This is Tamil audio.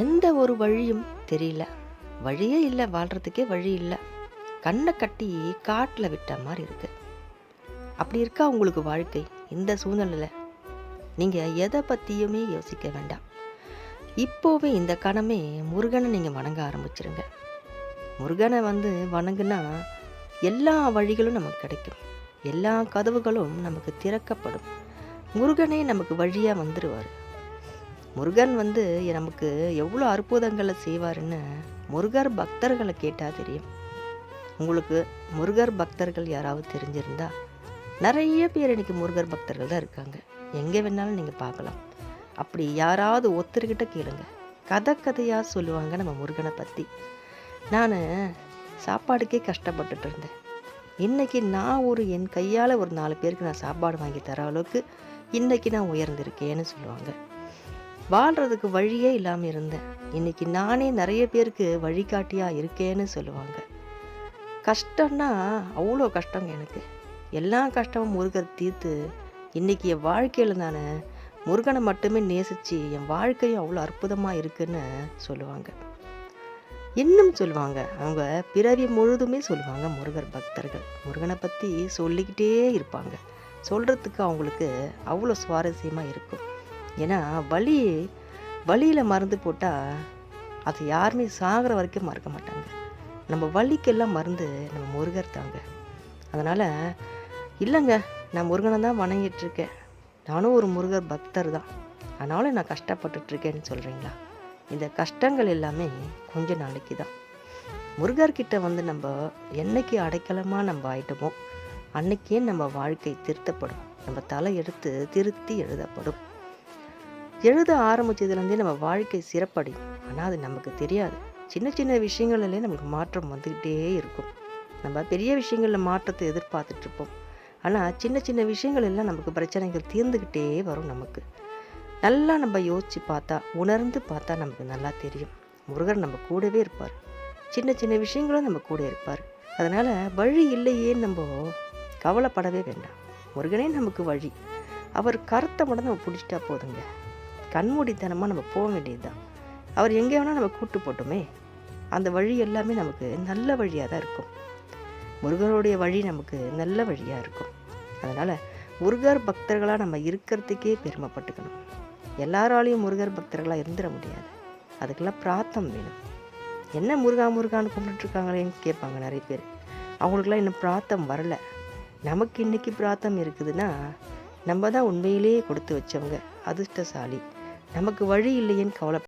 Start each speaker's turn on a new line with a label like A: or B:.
A: எந்த ஒரு வழியும் தெரியல. வழியே இல்லை வாழ்கிறதுக்கே வழி இல்லை. கண்ணை கட்டி காட்டில் விட்ட மாதிரி இருக்குது அப்படி இருக்கா உங்களுக்கு வாழ்க்கை இந்த சூழ்நிலையில்? நீங்கள் எதை பற்றியுமே யோசிக்க வேண்டாம். இப்போவே இந்த கணமே முருகனை நீங்கள் வணங்க ஆரம்பிச்சிருங்க. முருகனை வந்து வணங்குனா எல்லா வழிகளும் நமக்கு கிடைக்கும். எல்லா கதவுகளும் நமக்கு திறக்கப்படும். முருகனே நமக்கு வழியாக வந்துடுவார் முருகன் வந்து நமக்கு எவ்வளோ அற்புதங்களை செய்வாருன்னு முருகர் பக்தர்களை கேட்டால் தெரியும். உங்களுக்கு முருகர் பக்தர்கள் யாராவது தெரிஞ்சிருந்தா நிறைய பேர் இன்றைக்கி முருகர் பக்தர்கள் தான் இருக்காங்க. எங்கே வேணாலும் நீங்கள் பார்க்கலாம். அப்படி யாராவது ஒருத்தர்கிட்ட கேளுங்க. கதை கதையாக சொல்லுவாங்க நம்ம முருகனை பற்றி நான் சாப்பாடுக்கே கஷ்டப்பட்டுட்டு இருந்தேன். இன்றைக்கி நான் ஒரு என் கையால் ஒரு நாலு பேருக்கு நான் சாப்பாடு வாங்கி தர அளவுக்கு இன்றைக்கி நான் உயர்ந்திருக்கேன்னு சொல்லுவாங்க. வாழ்கிறதுக்கு வழியே இல்லாமல் இருந்தேன். இன்னைக்கு நானே நிறைய பேருக்கு வழிகாட்டியாக இருக்கேன்னு சொல்லுவாங்க. கஷ்டம்னா அவ்வளோ கஷ்டங்க எனக்கு. எல்லா கஷ்டமும் முருகர் தீர்த்து இன்றைக்கி என் வாழ்க்கையில் நான் முருகனை மட்டுமே நேசித்து என் வாழ்க்கையும் அவ்வளோ அற்புதமாக இருக்குன்னு சொல்லுவாங்க. இன்னும் சொல்லுவாங்க. அவங்க பிறவி முழுதுமே சொல்லுவாங்க முருகர் பக்தர்கள். முருகனை பற்றி சொல்லிக்கிட்டே இருப்பாங்க. சொல்கிறதுக்கு அவங்களுக்கு அவ்வளோ சுவாரஸ்யமாக இருக்கும். ஏன்னா வலி வழியில் மருந்து போட்டால் அது யாருமே சாகிற வரைக்கும் மறக்க மாட்டாங்க. நம்ம வலிக்கெல்லாம் மருந்து நம்ம முருகர் தாங்க. அதனால் இல்லைங்க நான் முருகனை தான் வணங்கிட்டுருக்கேன். நானும் ஒரு முருகர் பக்தர் தான். அதனால் நான் கஷ்டப்பட்டுட்ருக்கேன்னு சொல்கிறீங்களா இந்த கஷ்டங்கள் எல்லாமே கொஞ்ச நாளைக்கு தான். முருகர்கிட்ட வந்து நம்ம என்னைக்கு அடைக்கலமாக நம்ம ஆயிட்டோமோ அன்னைக்கே நம்ம வாழ்க்கை திருத்தப்படும். நம்ம தலை எடுத்து திருத்தி எழுதப்படும். எழுத ஆரம்பிச்சதுலேருந்தே நம்ம வாழ்க்கை சிறப்படையும். ஆனால் அது நமக்கு தெரியாது. சின்ன சின்ன விஷயங்கள்லே நமக்கு மாற்றம் வந்துக்கிட்டே இருக்கும். நம்ம பெரிய விஷயங்களில் மாற்றத்தை எதிர்பார்த்துட்ருப்போம். ஆனால் சின்ன சின்ன விஷயங்கள் எல்லாம் நமக்கு பிரச்சனைகள் தீர்ந்துக்கிட்டே வரும் நமக்கு. நல்லா நம்ம யோசித்து பார்த்தா உணர்ந்து பார்த்தா நமக்கு நல்லா தெரியும். முருகர் நம்ம கூடவே இருப்பார். சின்ன சின்ன விஷயங்களும் நம்ம கூட இருப்பார். அதனால் வழி இல்லையேன்னு நம்ம கவலைப்படவே வேண்டாம். முருகனே நமக்கு வழி. அவர் கருத்தை மட்டும் நம்ம பிடிச்சிட்டா போதுங்க. கண்மூடித்தனமாக நம்ம போக வேண்டியதுதான். அவர் எங்கே வேணால் நம்ம கூட்டு போட்டோமே. அந்த வழி எல்லாமே நமக்கு நல்ல வழியாக தான் இருக்கும். முருகருடைய வழி நமக்கு நல்ல வழியாக இருக்கும். அதனால் முருகர் பக்தர்களாக நம்ம இருக்கிறதுக்கே பெருமைப்பட்டுக்கணும். எல்லாராலையும் முருகர் பக்தர்களாக இருந்துட முடியாது. அதுக்கெல்லாம் பிரார்த்தம் வேணும். என்ன முருகா முருகான்னு கும்பிட்டுருக்காங்களேன்னு கேட்பாங்க நிறைய பேர். அவங்களுக்குலாம் இன்னும் பிரார்த்தம் வரலை. நமக்கு இன்றைக்கி பிரார்த்தம் இருக்குதுன்னா நம்ம தான் உண்மையிலேயே கொடுத்து வச்சவங்க அதிர்ஷ்டசாலி. நமக்கு வழி இல்லையேன்னு கவலை